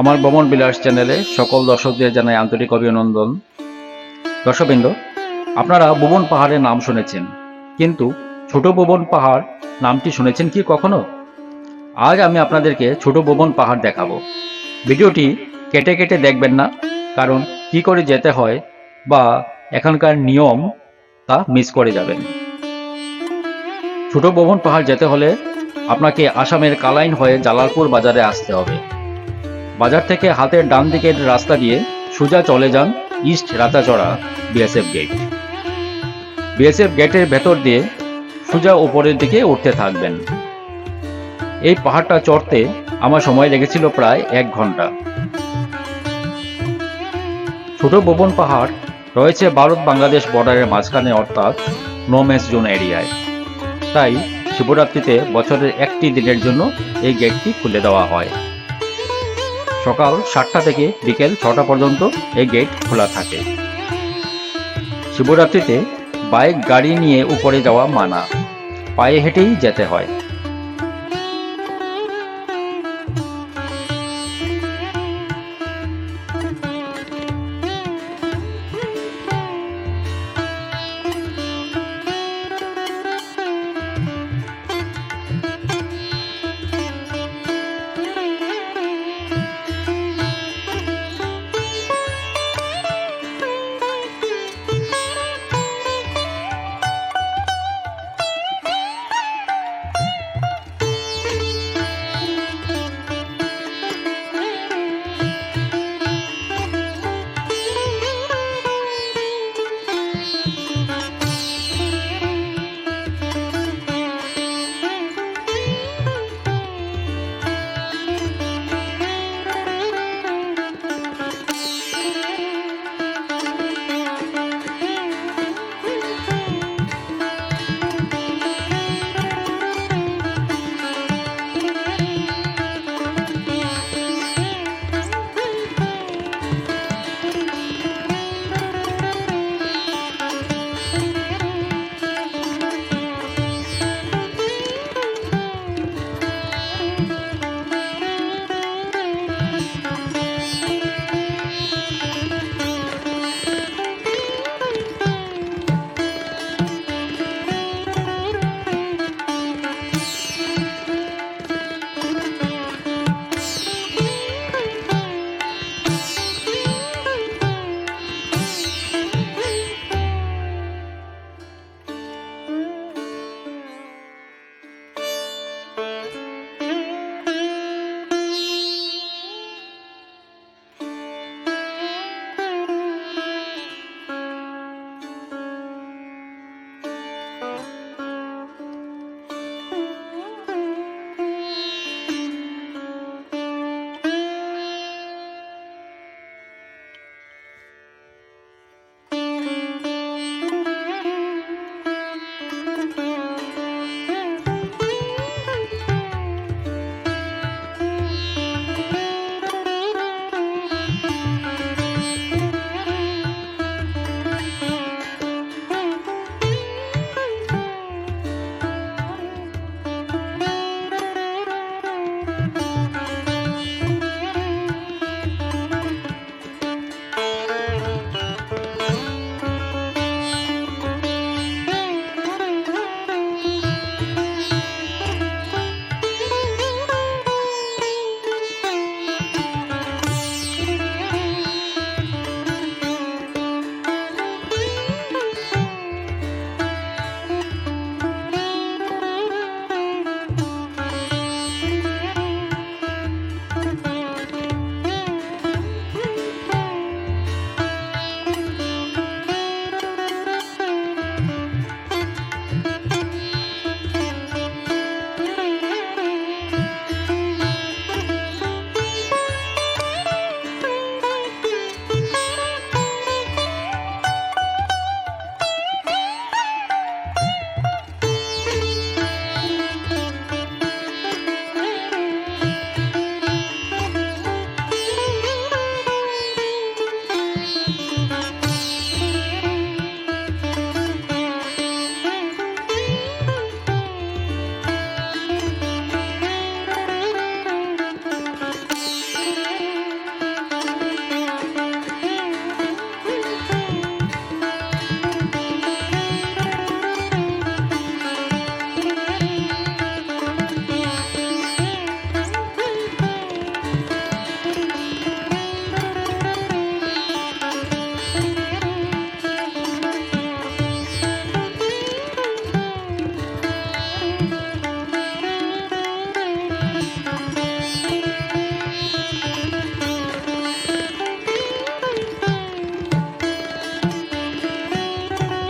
আমার ভ্রমণ বিলাস চ্যানেলে সকল দর্শকদের জানাই আন্তরিক অভিনন্দন। দর্শকবৃন্দ, আপনারা ভুবন পাহাড়ের নাম শুনেছেন, কিন্তু ছোট ভুবন পাহাড় নামটি শুনেছেন কি কখনো? আজ আমি আপনাদেরকে ছোট ভুবন পাহাড় দেখাবো। ভিডিওটি কেটে কেটে দেখবেন না, কারণ কি করে যেতে হয় বা এখানকার নিয়ম তা মিস করে যাবেন। ছোট ভুবন পাহাড় যেতে হলে আপনাকে আসামের কালাইন হয়ে জালালপুর বাজারে আসতে হবে। বাজার থেকে হাতের ডান দিকের রাস্তা দিয়ে সোজা চলে যান east Ratachara BSF gate. BSF গেটের ভেতর দিয়ে সোজা ওপরের দিকে উঠতে থাকবেন। এই পাহাড়টা চড়তে আমার সময় লেগেছিল প্রায় এক ঘণ্টা। ছোট ভবন পাহাড় রয়েছে ভারত বাংলাদেশ বর্ডারের মাঝখানে, অর্থাৎ নোম্যাস জোন এরিয়ায় তাই শিবরাত্রিতে বছরের একটি দিনের জন্য এই গেটটি খুলে দেওয়া হয়। সকাল সাতটা থেকে বিকেল ছটা পর্যন্ত এই গেট খোলা থাকে। শিবরাত্রিতে বাইক গাড়ি নিয়ে উপরে যাওয়া মানা। পায়ে হেঁটেই যেতে হয়।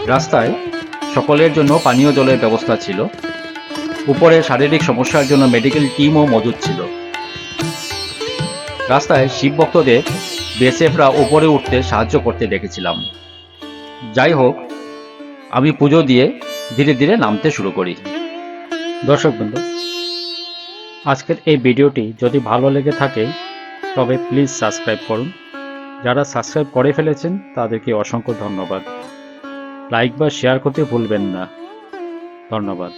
রাস্তায় সকলের জন্য পানীয় জলের ব্যবস্থা ছিল। উপরে শারীরিক সমস্যার জন্য মেডিকেল টিমও মজুদ ছিল। রাস্তায় শিব ভক্তদের বিএসএফরা উপরে উঠতে সাহায্য করতে দেখেছিলাম। যাই হোক, আমি পুজো দিয়ে ধীরে ধীরে নামতে শুরু করি। দর্শক বন্ধু আজকের এই ভিডিওটি যদি ভালো লেগে থাকে, তবে প্লিজ সাবস্ক্রাইব করুন। যারা সাবস্ক্রাইব করে ফেলেছেন, তাদেরকে অসংখ্য ধন্যবাদ। লাইক বা শেয়ার করতে ভুলবেন না। ধন্যবাদ।